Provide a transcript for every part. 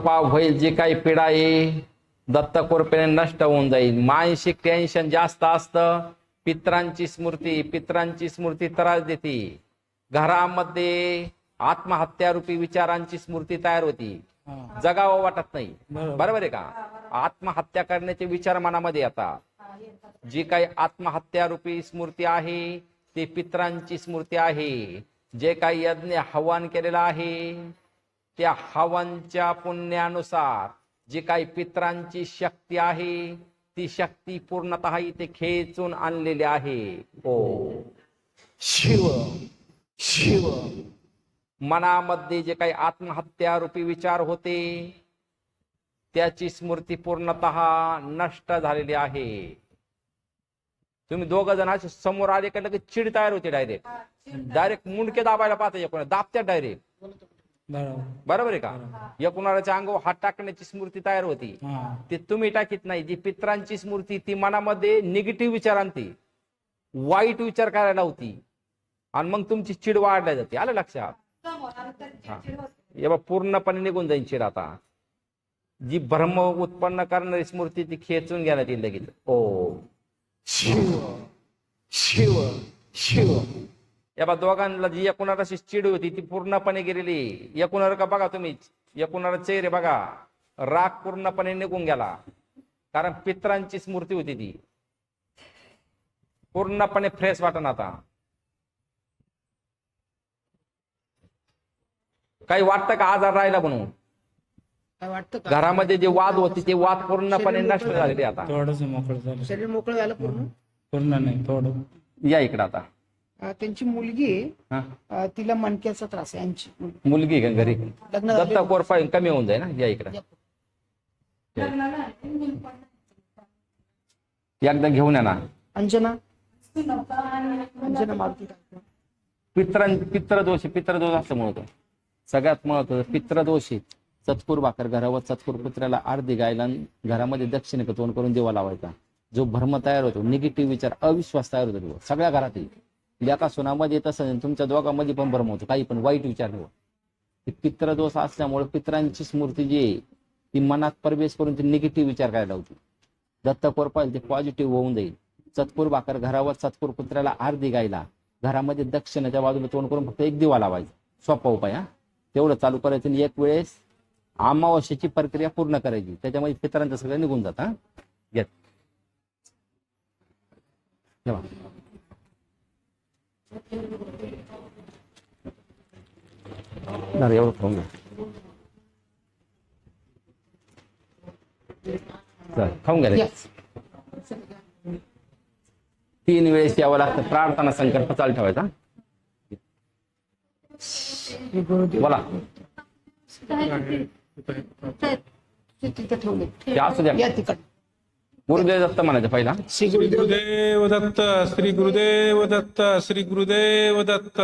पाप होईल जी काही पीडा आहे दत्त कृपेने नष्ट होऊन जाईल. मानसिक टेन्शन जास्त असतं पित्रांची स्मृती पित्रांची स्मृती त्रास देते. घरामध्ये आत्महत्या रूपी विचारांची स्मृती तयार होती. जगावं वाटत नाही. बरोबर. आहे का? आत्महत्या करण्याचे विचार मनामध्ये येतात जी काही आत्महत्या रूपी स्मृती आहे ती पित्रांची स्मृती आहे. जे काही यज्ञ हवन केलेलं आहे त्या हवनच्या पुण्यानुसार जी काही पित्रांची शक्ती आहे ती शक्ती पूर्णतः इथे खेचून आणलेली आहे. हो. शिव शिव. मनामध्ये जे काही आत्महत्या रूपी विचार होते त्याची स्मृती पूर्णतः नष्ट झालेली आहे. तुम्ही दोघ जण असे समोर आले का लगेच चिड तयार होते डायरेक्ट डायरेक्ट मुंडके दाबायला पाहता एकूण दाबत्या डायरेक्ट बरोबर बरोबर आहे का? एकूणाच्या अंगावर हात टाकण्याची स्मृती तयार होती. हा. ते तुम्ही टाकीत नाही. जी पित्रांची स्मृती ती मनामध्ये निगेटिव्ह विचार आणते. वाईट विचार करायला होती आणि मग तुमची चिड वाढल्या जाते. आलं लक्षात? पूर्णपणे निघून जाईल चिड आता. जी भ्रम उत्पन्न करणारी स्मृती ती खेचून घेण्यात येईल लगेच. ओ. शिव. शिव. शिव. या बा दोघांना जी एकूणाची चिड होती ती पूर्णपणे गेलेली. एकूणार का बघा तुम्ही? एकूणार चेहरे बघा. राग पूर्णपणे निघून गेला. कारण पित्रांची स्मृती होती ती. पूर्णपणे फ्रेश वाटण आता. काही वाटतं का आजार राहिला म्हणून? काय वाटतं का? घरामध्ये जे वाद होते ते वाद पूर्णपणे नष्ट झालेले आता. थोडस मोकळं झालं. शरीर मोकळं झालं पूर्ण? पूर्ण नाही थोडं. या इकडे आता. अं, त्यांची मुलगी आहे, हा. अं, तिला मणक्याचा त्रास आहे यांची मुलगी. मुलगी आहे का घरी? लग्न दत्ता कोरपा कमी होऊन जाईल ना? या इकडे. एकदा घेऊन या ना. अंजना. अंजना मारुती ठाकरे. पित्रां पित्रदोष पित्रदोष असं म्हणतो. सगळ्यात महत्वाचं पित्रदोष. आहे चतकुर भाकर घरावर चतकुर कुत्र्याला अर्धी गायला आणि घरामध्ये दक्षिणेक तोंड करून देवा लावायचा. जो भ्रम तयार होतो निगेटिव्ह विचार अविश्वास तयार होतो. सगळ्या घरात म्हणजे या का सुनामध्ये तसं तुमच्या दोघांमध्ये पण भ्रम होतो काही पण वाईट विचार पित्र होत. पित्रदोष असल्यामुळे पित्रांची स्मृती जी आहे ती मनात प्रवेश करून ती निगेटिव्ह विचार करायला होती दत्त पाहिजे ते पॉझिटिव्ह होऊन जाईल. सत्पूर भाकर घरावर सत्पूर कुत्र्याला अर्धी गायला घरामध्ये दक्षिणाच्या बाजूला तोंड करून फक्त एक दिवा लावायचा. सोपा उपाय हा. तेवढं चालू करायचं आणि एक वेळेस अमावस्येची प्रक्रिया पूर्ण करायची. त्याच्यामध्ये पितरांचं सगळं निघून जात हा. घेत जरा एवढं खाऊन घ्या खाऊन घ्या. तीन वेळेस यावं लागतं प्रार्थना संकल्प चालू ठेवायचा. बोला असू द्या गुरुदेव दत्त म्हणायचं पहिला. श्री गुरुदेव दत्त श्री गुरुदेव दत्त श्री गुरुदेव दत्त.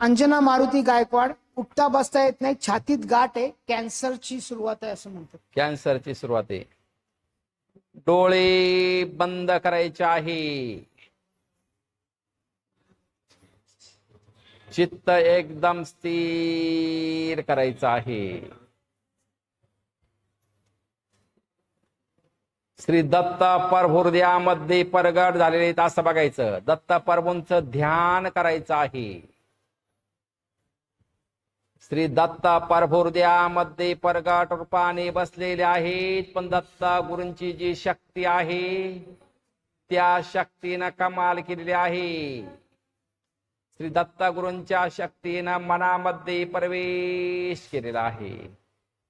अंजना मारुती गायकवाड उठता बसता येत नाही छातीत गाठ आहे कॅन्सरची सुरुवात आहे असं म्हणतात. कॅन्सरची सुरुवात आहे. डोळे बंद करायचे आहे. चित्त एकदम स्थिर करायचं आहे. श्री दत्त परभुर्द्यामध्ये परगट झालेले आहेत. असं बघायचं. दत्त प्रभूंचं ध्यान करायचं आहे. श्री दत्त परभुर्द्यामध्ये परगट रूपाने बसलेले आहेत. पण दत्ता गुरूंची जी शक्ती आहे त्या शक्तीनं कमाल केलेली आहे. श्री दत्ता गुरूंच्या शक्तीनं मनामध्ये प्रवेश केलेला आहे.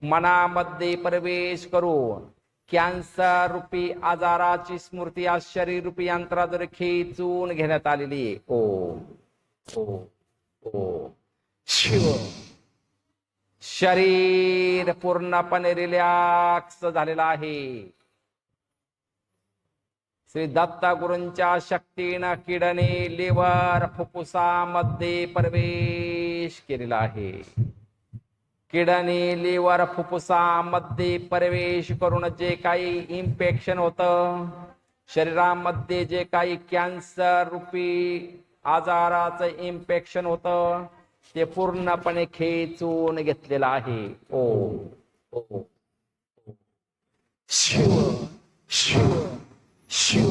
मनामध्ये प्रवेश करून कॅन्सर रूपी आजाराची स्मृती आज शरीर रूपी यंत्राद्वारे खेचून घेण्यात आलेली आहे. ओ ओ ओ. शिव. शरीर पूर्णपणे रिलॅक्स झालेलं आहे. श्री दत्ता गुरूंच्या शक्तीनं किडनी लिव्हर फुफ्फुसामध्ये प्रवेश केलेला आहे. किडनी लिव्हर फुफ्फुसामध्ये प्रवेश करून जे काही इन्फेक्शन होतं शरीरामध्ये जे काही कॅन्सर रूपी आजाराचं इन्फेक्शन होतं ते पूर्णपणे खेचून घेतलेलं आहे. ओ. ओ शिव शिव शिव.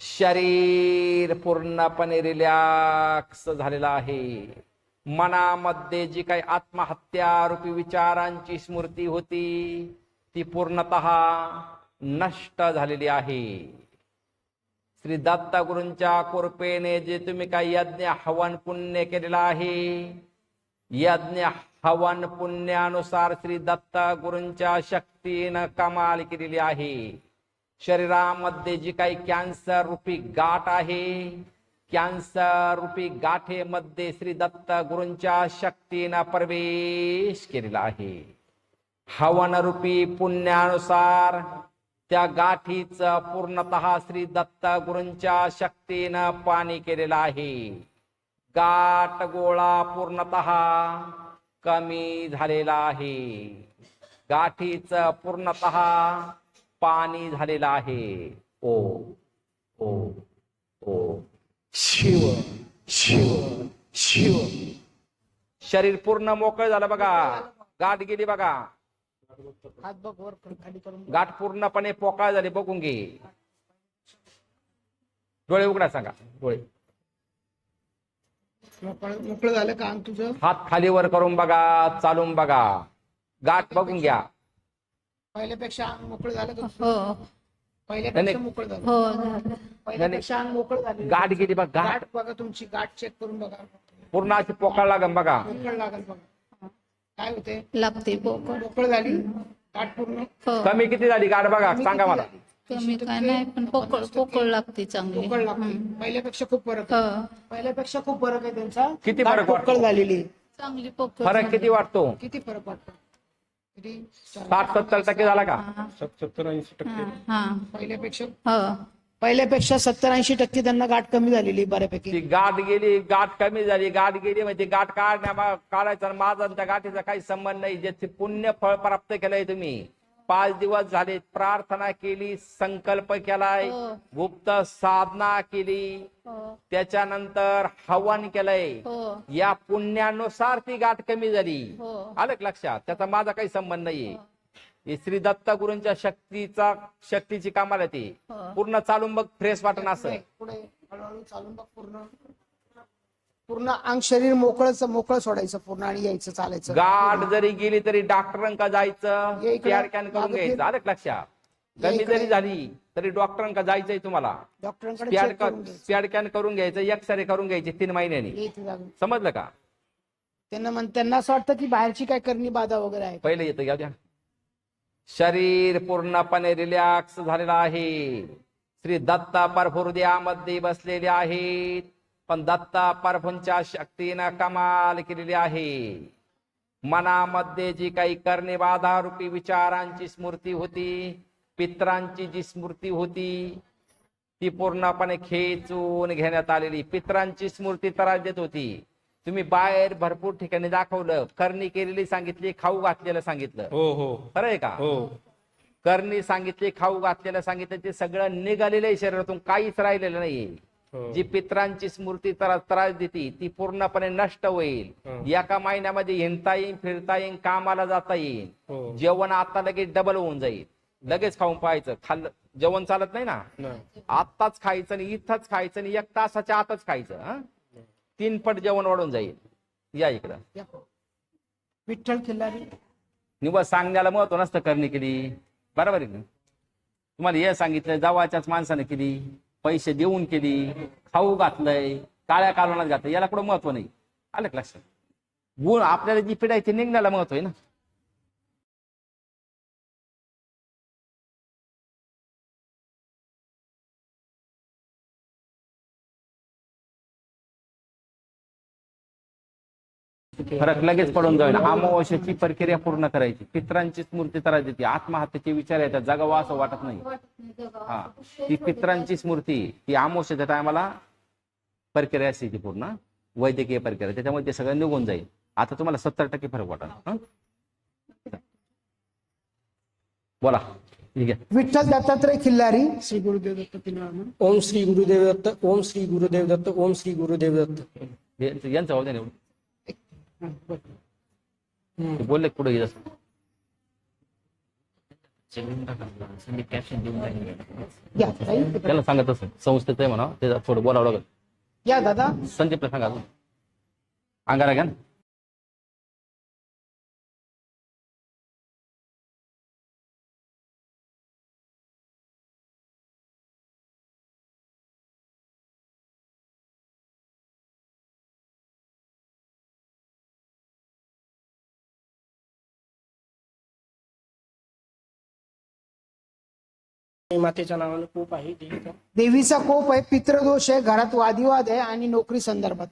शरीर पूर्णपणे रिलॅक्स झालेलं आहे. मनामध्ये जी काही आत्महत्या रूपी विचारांची स्मृती होती ती पूर्णत नष्ट झालेली आहे. श्री दत्त गुरूंच्या कृपेने जे तुम्ही काही यज्ञ हवन पुण्य केलेलं आहे यज्ञ हवन पुण्यानुसार श्री दत्त गुरूंच्या शक्तीनं कमाल केलेली आहे. शरीरामध्ये जी काही कॅन्सर रूपी गाठ आहे कॅन्सर रूपी गाठेमध्ये श्री दत्त गुरूंच्या शक्तीनं प्रवेश केलेला आहे. हवन रूपी पुण्यानुसार त्या गाठीच पूर्णतः श्री दत्त गुरूंच्या शक्तीनं पाणी केलेलं आहे. गाठ गोळा पूर्णतः कमी झालेला आहे. गाठीच पूर्णतः पाणी झालेलं आहे. ओ ओ ओ. शिव शिव शिव. शरीर पूर्ण मोकळं झालं बघा. गाठ गेली बघा. हात बघ वर कर, खाली करून बघ. गाठ पूर्णपणे पोकळ झाली बघून घे. डोळे उघडा सांगा. डोळे. मोकळं मोकळं झालं का अंग तुझं? हात खालीवर करून बघा चालून बघा. गाठ बघून घ्या. पहिल्यापेक्षा अंग मोकळं झालं का? हो. पहिल्यापेक्षा. मोकळं झालं. हो झालं. पहिल्यापेक्षा अंग मोकळं झालं. गाठ गेली बघ गाठ. गाठ बघा तुमची गाठ चेक करून बघा. पूर्ण अशी पोकळ लागन बघा. मोकळ लागल बघा. काय होते लागते पोकळ. मोकळ झाली गाठ पूर्ण. हो. कमी किती झाली गाठ बघा कमी सांगा मला? कमी काय नाही पण पोकळ पोकळ लागते चांगली. पोकळ लागते. हम्म. पहिल्यापेक्षा खूप फरक आहे. हो. पहिल्यापेक्षा खूप फरक आहे त्यांचा. किती गाठ फरक वाटतो? पोकळ झालेली. आहे. चांगली पोकळ फरक. किती वाटतो? किती फरक वाटतो. साठ सत्तर टक्के झाला का? हा, सत्तर ऐंशी टक्के. हा पहिल्यापेक्षा. हो. पहिल्यापेक्षा सत्तर ऐंशी टक्के त्यांना गाठ कमी झालेली बऱ्यापैकी. ती गाठ गेली गाठ कमी झाली. गाठ गेली म्हणजे गाठ काढण्या मा- काढायचा आणि माझा त्या गाठीचा काही संबंध नाही. ज्याचे पुण्य फळ प्राप्त केलंय तुम्ही. पाच दिवस झाले प्रार्थना केली संकल्प केलाय हो. गुप्त साधना केली. हो. त्याच्यानंतर हवन केलंय. हो. या पुण्यानुसार ती गाठ कमी झाली. आलं का लक्षात? त्याचा माझा काही संबंध नाहीये. ही. श्री दत्त गुरूंच्या शक्तीचा शक्तीची कामाला ती हो. पूर्ण चालून बघ फ्रेश वाटण असं. चालून बघ पूर्ण. पूर्ण अंग शरीर मोकळच मोकळं सोडायचं पूर्ण आणि यायचं चालायचं गाठ जरी गेली तरी डॉक्टरांका जायचं इकडं. करून मागं घ्यायचं. आलं का लक्षात इकडे. जरी झाली तरी डॉक्टरांका जायचंय तुम्हाला डॉक्टरांकडे check करून घ्यायचं. करून घ्यायचं एक्सरे करून घ्यायचे तीन महिन्यांनी ये इथे जाऊन. समजलं का त्यांना म्हण त्यांना असं वाटतं की बाहेरची काय करणी बाधा वगैरे आहे पहिले येतं घ्या द्या शरीर पूर्णपणे रिलॅक्स झालेलं आहे श्री दत्ता हृदयामध्ये बसलेले आहेत पण दत्ता प्रभूंच्या शक्तीनं कमाल केलेली आहे. मनामध्ये जी काही करणे बाधा रूपी विचारांची स्मृती होती पित्रांची जी स्मृती होती ती पूर्णपणे खेचून घेण्यात आलेली. पित्रांची स्मृती त्रास देत होती. तुम्ही बाहेर भरपूर ठिकाणी दाखवलं करणी केलेली सांगितली खाऊ घातलेलं सांगितलं. हो हो. खरं आहे का? हो. करणी सांगितली खाऊ घातलेलं सांगितलं ते सगळं निघालेलं आहे शरीरातून काहीच राहिलेलं नाहीये. हो. जी पित्रांची स्मृती त्रास त्रास देते ती पूर्णपणे नष्ट होईल. हं. एका महिन्यामध्ये हिंडता येईल फिरता येईल कामाला जाता येईल हो. जेवण आता लगेच डबल होऊन जाईल. लगेच खाऊन पाहायचं. खाल्लं जेवण चालत नाही ना. आत्ताच खायचं आणि इथंच खायचं आणि एक तासाच्या आतच खायचं हं? तीन पट जेवण वाढून जाईल. या इकडं. विठ्ठल खिल्लारी. निवड सांगण्याला महत्त्व नसतं करणे केली. बरोबर आहे तुम्हाला हे सांगितलं जवळच्याच माणसाने केली. पैसे देऊन केली खाऊ घातलंय काळ्या कालवणात घातलं याला कुठं महत्त्व नाही. आलं लक्षात? गुण आपल्याला जी पिढा आहे निघण्याला महत्त्व आहे ना. फरक लगेच पडून जाईल. अमावस्याची प्रक्रिया पूर्ण करायची. पित्रांची स्मृती त्रास देते आत्महत्येचे विचार येतात. जगावा असं वाटत नाही. हा. ती पित्रांची स्मृती ती अमावस्याच्या टायमाला प्रक्रिया असते ती पूर्ण. वैद्यकीय प्रक्रिया. त्याच्यामुळे ते सगळं निघून जाईल. आता तुम्हाला सत्तर टक्के फरक वाटणार हं? बोला. ठीक आहे. विठ्ठल दत्तात्रय खिल्लारी. श्री गुरुदेव दत्त. ओम श्री गुरुदेव दत्त. ओम श्री गुरुदेव दत्त. ओम श्री गुरुदेव दत्त. हे- यांचं ते बोलले कुठे गेलं त्याला सांगत असेल संस्थेत आहे म्हणा त्याचा थोडं बोलावं लागेल. या दादा. संदीपला सांगा अंगारा घ्या ना. मातेच्या नावानं खूप आहे देवीचा देवीचा कोप आहे पितृदोष आहे घरात वादिवाद आहे आणि नोकरी संदर्भात.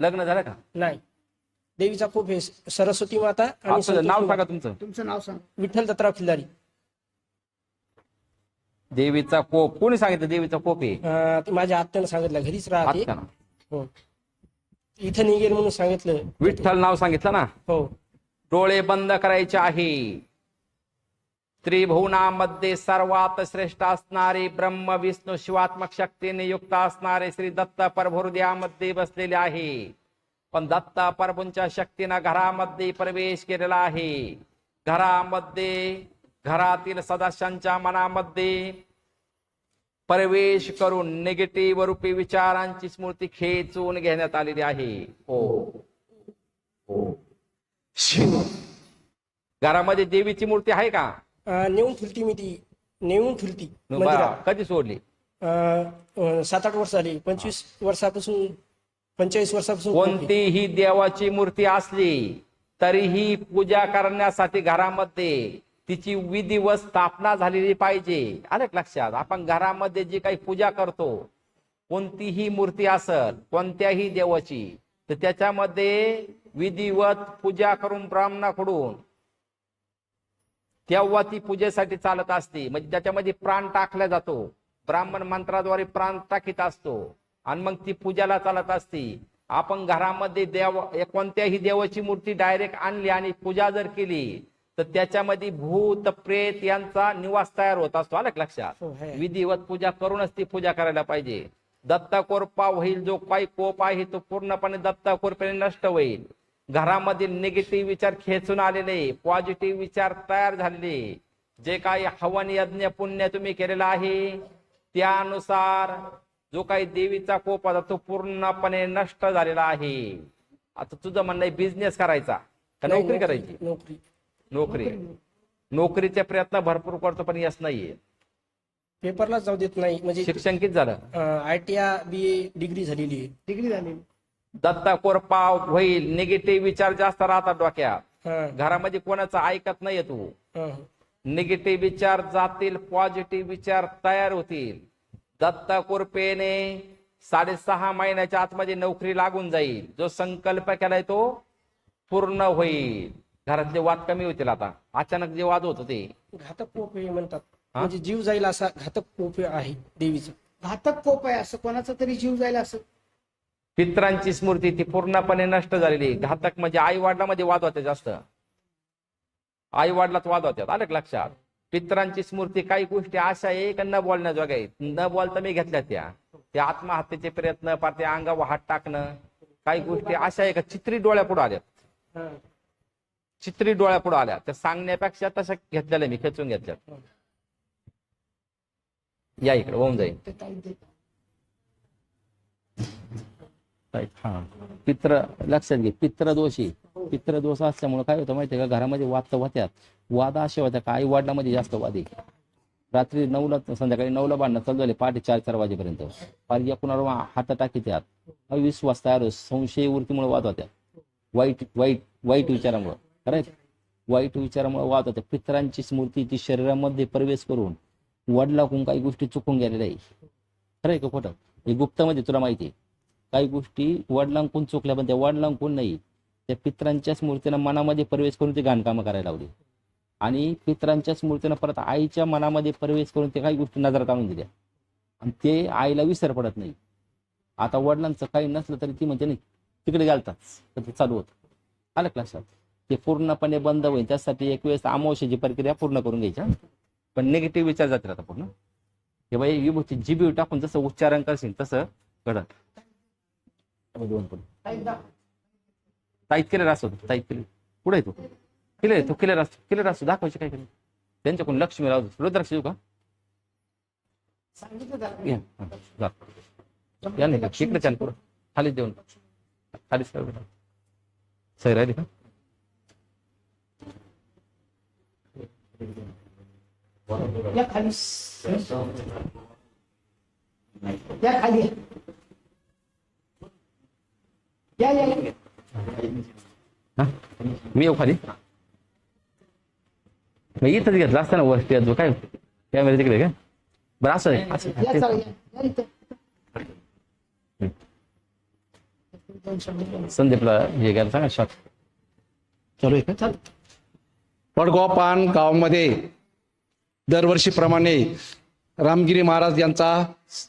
लग्न झालं का? नाही. देवीचा खूप आहे सरस्वती माता आणि आपलं नाव. सांगा तुमचं. तुमचं नाव सांगा. विठ्ठल दत्तराव खिल्लारी. देवीचा कोप. कोणी सांगितलं देवीचा कोप आहे अं, ते माझ्या आत्यानं सांगितलं घरीच राहते. ना. हो. इथं निघेल म्हणून सांगितलं. विठ्ठल नाव सांगितलं ना? हो. डोळे बंद करायचे आहे. त्रिभुवनामध्ये सर्वात श्रेष्ठ असणारे ब्रह्म विष्णू शिवात्मक शक्तीने युक्त असणारे श्री दत्त प्रभुर्द्यामध्ये बसलेले आहे. पण दत्त प्रभूंच्या शक्तीनं घरामध्ये प्रवेश केलेला आहे. घरामध्ये घरातील सदस्यांच्या मनामध्ये प्रवेश करून निगेटिव्ह रूपी विचारांची स्मृती खेचून घेण्यात आलेली आहे. हो. हो. घरामध्ये देवीची मूर्ती आहे का? अं, नेऊन ठुलती मी ती नेऊन ठुलती मंदिरात. कधी सोडली? सात आठ वर्ष झाली. पंचवीस वर्षापासून पंचेचाळीस वर्षापासून कोणतीही देवाची मूर्ती असली तरीही पूजा करण्यासाठी घरामध्ये तिची विधिवत स्थापना झालेली पाहिजे. आलं का लक्षात? आपण घरामध्ये जी काही पूजा करतो कोणतीही मूर्ती असल कोणत्याही देवाची तर त्याच्यामध्ये विधिवत पूजा करून ब्राह्मणाकडून तेव्हा ती पूजेसाठी चालत असते. म्हणजे त्याच्यामध्ये प्राण टाकला जातो. ब्राह्मण मंत्राद्वारे प्राण टाकीत असतो. आणि मग ती पूजाला चालत असते. आपण घरामध्ये देव कोणत्याही देवाची मूर्ती डायरेक्ट आणली आणि पूजा जर केली तर त्याच्यामध्ये भूत प्रेत यांचा निवास तयार होत असतो. आलं लक्षात? हो, आहे. विधिवत पूजा करूनच ती पूजा करायला पाहिजे. दत्ता कोरपा होईल जो काही कोप आहे तो पूर्णपणे दत्ता कोरपेने नष्ट होईल. घरामधील निगेटिव्ह विचार खेचून आलेले पॉझिटिव्ह विचार तयार झालेले. जे काही हवन यज्ञ पुण्य तुम्ही केलेला आहे त्यानुसार जो काही देवीचा कोप होता तो पूर्णपणे नष्ट झालेला आहे. आता तुझं म्हणणं बिझनेस करायचा. का नोकरी करायची? नोकरी. नोकरी. नोकरीचे प्रयत्न भरपूर करतो पण यश नाहीये. पेपरला जाऊ देत नाही. म्हणजे शिक्षण किती झालं? I T B A degree झालेली आहे. डिग्री झाली दत्ता कोरपाव होईल निगेटिव्ह विचार जास्त राहतात डोक्यात. घरामध्ये कोणाचं ऐकत नाहीये तू. निगेटिव्ह विचार जातील पॉझिटिव्ह विचार तयार होतील. दत्ता कोरपेने साडेसहा महिन्याच्या आतमध्ये नोकरी लागून जाईल. जो संकल्प केलाय तो पूर्ण होईल. घरातले वाद कमी होतील आता. अचानक जे वाद होत ते घातक आहे म्हणतात? म्हणजे जीव जाईल असा घातक कोप आहे देवीचा. घातक कोप आहे असं कोणाचा तरी जीव जायला असं? पित्रांची स्मृती ती पूर्णपणे नष्ट झालेली. घातक म्हणजे आई वडिलांमध्ये वाद होते जास्त. आई वडिलात वाद होत्यात आलं लक्षात? पित्रांची स्मृती काही गोष्टी अशा आहे का न बोलण्याजोग्या आहेत. न बोलता मी घेतल्या त्या. ते आत्महत्येचे प्रयत्न पार ते अंगावर हात टाकणं काही गोष्टी अशा आहे का? चित्री डोळ्यापुढे आल्यात. चित्री चित्री डोळ्यापुढे आल्या त्या सांगण्यापेक्षा तशा घेतलेल्या मी खेचून घेतल्यात. या इकडे होऊन जाईल ते ताई देतात. Right. हा. पित्र लक्षात घे. पित्रदोषी. पित्रदोष असल्यामुळे काय होतं माहितीये का? घरामध्ये वाद तर होत्यात. वाद असे होत्या का? आई वडिलांमध्ये जास्त वाद आहे. रात्री नऊला संध्याकाळी नऊला बांधणं चालू झाले. पहाटे चार चार वाजेपर्यंत. पार या कुणावर हात टाकी त्यात. अविश्वास तयार संशय वृत्तीमुळे वाद होत्या वाईट वाईट वाईट विचारामुळे. करेक्ट वाईट विचारामुळे वाद होत्या पित्रांची स्मृती ती शरीरामध्ये प्रवेश करून वडलाकून काही गोष्टी चुकून गेलेल्या आहे खरं आहे का खोटं? हे गुप्तामध्ये तुला माहिती आहे. काही गोष्टी वडिलांकडून चुकल्या पण त्या वडिलांकडून नाही. त्या पित्रांच्या स्मृतीनं मनामध्ये प्रवेश करून ते घाणकामं करायला लावली. आणि पित्रांच्या स्मृतीनं परत आईच्या मनामध्ये प्रवेश करून ते काही गोष्टी नजरात आणून दिल्या. आणि ते आईला विसर पडत नाही. आता वडिलांचं काही नसलं तरी ती म्हणते नाही तिकडे घालतात तर ते चालू होतं. आलं का लक्षात? ते पूर्णपणे बंद होईल. त्यासाठी एक वेळेस अमावश्याची प्रक्रिया पूर्ण करून घ्यायच्या पण निगेटिव्ह विचार जातील आता पूर्ण. हे बाई विभूती जीबी टाकून जसं उच्चारण करशील तसं घडत दोन पण ताईत केलेला असतो ताईत केले पुढे येतो क्लिअर तो क्लिअर असतो क्लिअर असतो दाखवायचे काय केलं त्यांच्याकडून लक्ष्मी राहू. रुद्राक्ष देऊ का? इकडे छान पुढं. खाली देऊन. खाली सर सही राहिली का? या खाली. या खाली. या या या. हा मी येऊ खाली? मग इथंच घेतलं असतं ना वरती अजून. काय? कॅमेरा तिकडे काय? बरं असं बोला. संदीपला हे घ्यायला सांगा शॉट चालू आहे का? चल. वडगाव पान गावामध्ये दरवर्षीप्रमाणे रामगिरी महाराज यांचा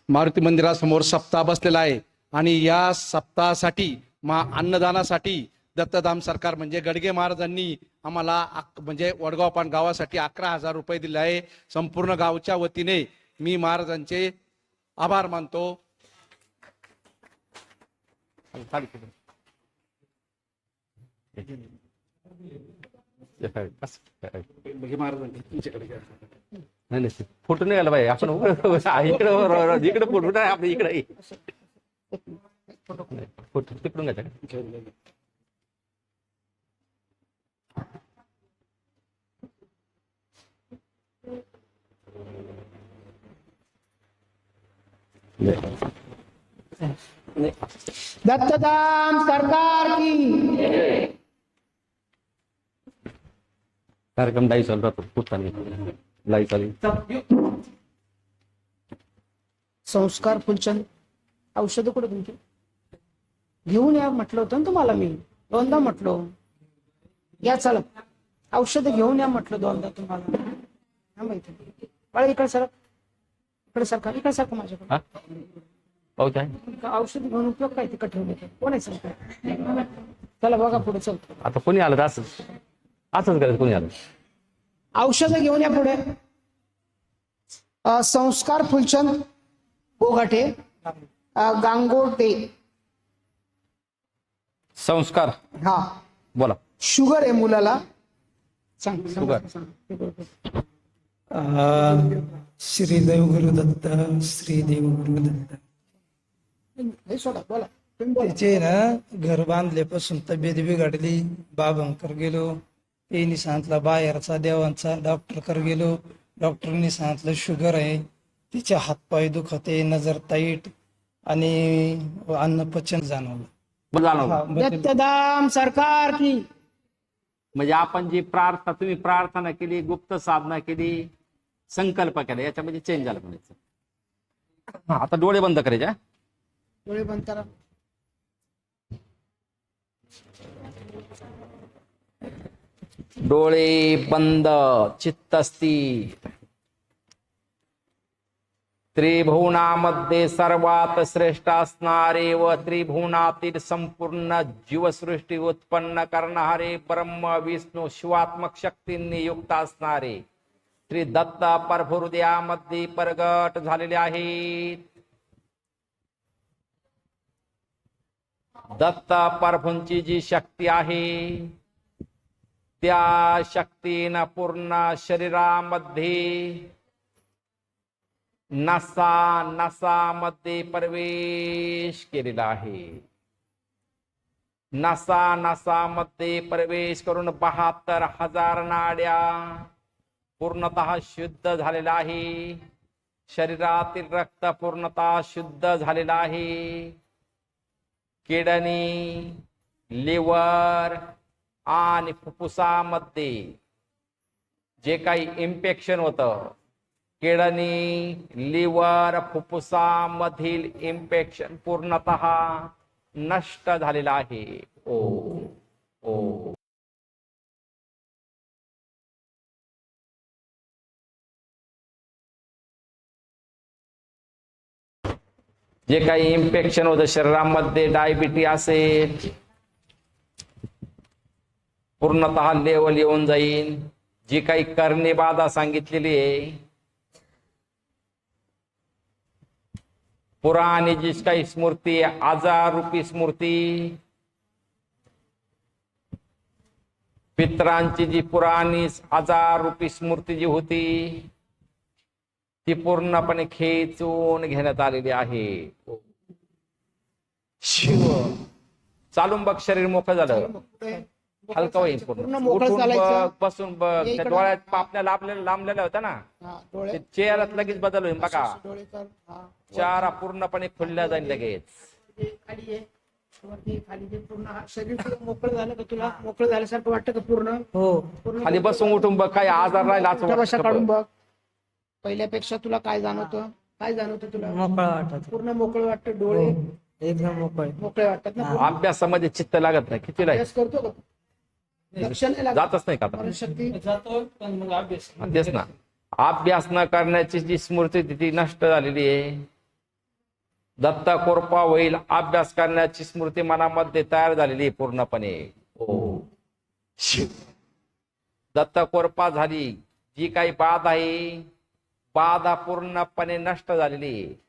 मारुती मंदिरासमोर सप्ताह बसलेला आहे. आणि या सप्ताहासाठी मा अन्नदानासाठी दत्तधाम सरकार म्हणजे गडगे महाराजांनी आम्हाला म्हणजे वडगाव पान गावासाठी अकरा हजार रुपये दिले आहे. संपूर्ण गावच्या वतीने मी महाराजांचे आभार मानतो. नाही फोटो नाही आला पाहिजे आपण हा, इकडे इकडे फोटो नाही आपल्या इकडे नाही, फोटो तिकडून घ्यायचा? नाही. दत्तधाम सरकार की। कार्यक्रम लाईव्ह चालू राहतो पुढचा लाईव्ह चालू. संस्कार फुलचंद. औषध कुठे तुमची? घेऊन या म्हटलं होतं ना तुम्हाला मी. दोनदा म्हटलो. या चला. औषध घेऊन या म्हटलं दोनदा तुम्हाला. हा माहिती बाळा इकडे सर इकडे सरका. इकडे सरका माझ्याकडे. औषध घेऊन उपयोग काय तिकडे ठेवले कोण आहे सांगतो चला बघा पुढे चलतो आता कोणी आलं असंच. असंच करायचं कोणी आलं? औषध घेऊन या पुढे. संस्कार फुलचंद अ, गांगोटे संस्कार. हा. बोला. शुगर आहे मुलाला. सांग शुगर. श्री देवगुरु दत्त श्री देवगुरु दत्त हे सोडा बोला. तुम्ही बोला. त्याचे ना घर बांधल्यापासून तब्येत बिघडली बाबांकर गेलो त्यांनी सांगितलं बाहेरचा देवांचा डॉक्टरकर गेलो डॉक्टरनी सांगितलं शुगर आहे. तिचे हातपाय दुखते नजर ताईट आणि अन्न पचन जाणवलं. दत्तधाम सरकार की म्हणजे आपण जी प्रार्थना तुम्ही प्रार्थना केली गुप्त साधना केली संकल्प केला याच्यामध्ये चेंज झालं म्हणायचं. हा, आता डोळे बंद करायचे? डोळे बंद करा. डोळे बंद चित्त स्थिर त्रिभुवनामध्ये सर्वात श्रेष्ठ असणारे व त्रिभुवनातील संपूर्ण जीवसृष्टी उत्पन्न करणारे ब्रह्म विष्णू शिवात्मक शक्तींनी युक्त असणारे. श्री दत्त परभृदयामध्ये प्रगट झालेले आहेत. दत्त परभूंची जी शक्ती आहे त्या शक्तीनं पूर्ण शरीरामध्ये नसा नसामध्ये प्रवेश केलेला आहे. नसा नसामध्ये प्रवेश करून बहात्तर हजार नाड्या पूर्णतः शुद्ध झालेला आहे. शरीरातील रक्त पूर्णतः शुद्ध झालेला आहे. किडनी लिव्हर आणि फुफ्फुसामध्ये जे काही इन्फेक्शन होतं किडनी लिव्हर फुफ्फुसामधील इन्फेक्शन पूर्णतः नष्ट झालेला आहे. ओ ओ. जे काही इन्फेक्शन होतं शरीरामध्ये डायबिटी असेल पूर्णतः लेवल येऊन जाईल. जी काही करणे बाधा सांगितलेली आहे पुराणी जी काही स्मृती आजार रूपी स्मृती पित्रांची जी पुराणी आजार रुपी स्मृती जी होती ती पूर्णपणे खेचून घेण्यात आलेली आहे. शिव. चालून बघ शरीर मोकळं झालं. हलका होईल पूर्ण. उठून. बघ बसून बघ त्या इकडं. डोळ्यात पापण्या लाभलेल्या लांबलेल्या होत्या ना. हा, डोळे. ते चेहऱ्यात लगेच बदल होईल बघा. डोळे कर हा. चारा पूर्णपणे खुलल्या जाईल लगेच. खाली ये. वरती खाली ये. पूर्ण हा शरीर तुला मोकळं झालं का तुला? मोकळं झाल्यासारखं वाटतं का पूर्ण? हो. पूर्ण खाली बसून उठून बघ काही आजार राहिला असं काढून. बघ. पहिल्यापेक्षा तुला काय जाणवतं? काय जाणवतं तुला? मोकळा वाटत. पूर्ण मोकळं वाटतं डोळे. एकदम मोकळे. मोकळे वाटतात ना पूर्ण. अभ्यासामध्ये चित्त लागत नाही. आहे? अभ्यास करतो का? जातच नाही का तेच ना. अभ्यास न करण्याची जी स्मृती ती नष्ट झालेली आहे. दत्ता कोरपा होईल अभ्यास करण्याची स्मृती मनामध्ये तयार झालेली आहे पूर्णपणे. ओ शिव. दत्ता कोरपा झाली. जी काही बाधा आहे बाधा पूर्णपणे नष्ट झालेली आहे.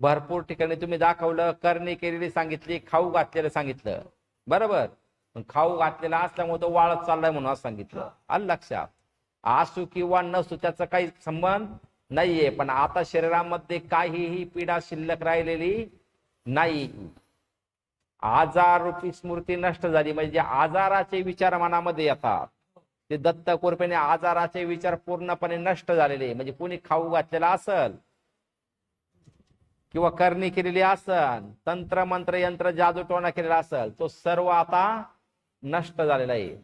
भरपूर ठिकाणी तुम्ही दाखवलं करणे केलेली सांगितली खाऊ घातलेलं सांगितलं. बरोबर? खाऊ घातलेला असल्यामुळे तो वाळत चाललाय म्हणून असं सांगितलं. आलं लक्षात? असू किंवा नसू त्याचा काही संबंध नाहीये पण आता शरीरामध्ये काहीही पीडा शिल्लक राहिलेली नाही. आजार रूपी स्मृती नष्ट झाली म्हणजे आजाराचे विचार मनामध्ये येतात. ते दत्त कोरपेने आजाराचे विचार पूर्णपणे नष्ट झालेले म्हणजे कोणी खाऊ घातलेला असल किंवा करणी केलेली असल तंत्र मंत्र यंत्र जादू टोणा केलेला असल तो सर्व आता नष्ट झालेला आहे.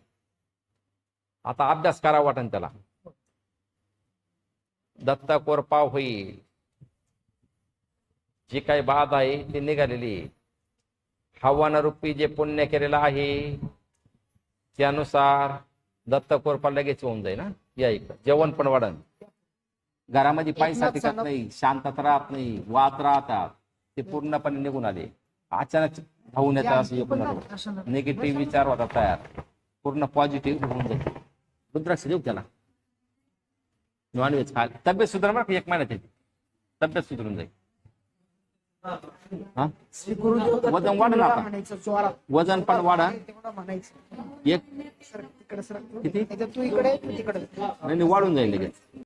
आता अभ्यास करावा वाटेल त्याला. दत्ता कोरपा होईल जी काही बाध आहे ती निघालेली हवन रूपी जे पुण्य केलेलं आहे त्यानुसार दत्त कोरपा लगेच होऊन जाईल ना या इकडं. जेवण पण वाढन. घरामध्ये पैसा टिकत. नाही शांतता राहत नाही वाद राहतात. ते पूर्णपणे निघून आले. अचानक धावून येतात असं एकूण निगेटिव्ह विचार होता तयार. पूर्ण पॉझिटिव्ह होऊन जाईल. रुद्राक्ष देऊ त्याला. नॉनव्हेज खा तब्येत सुधारणार एक महिन्यात येते. तब्येत सुधरून जाईल. हा? वजन. म्हणायचं जोरात वजन पण वाढा. एक किती? नाही, वाढून जाईल लगेच.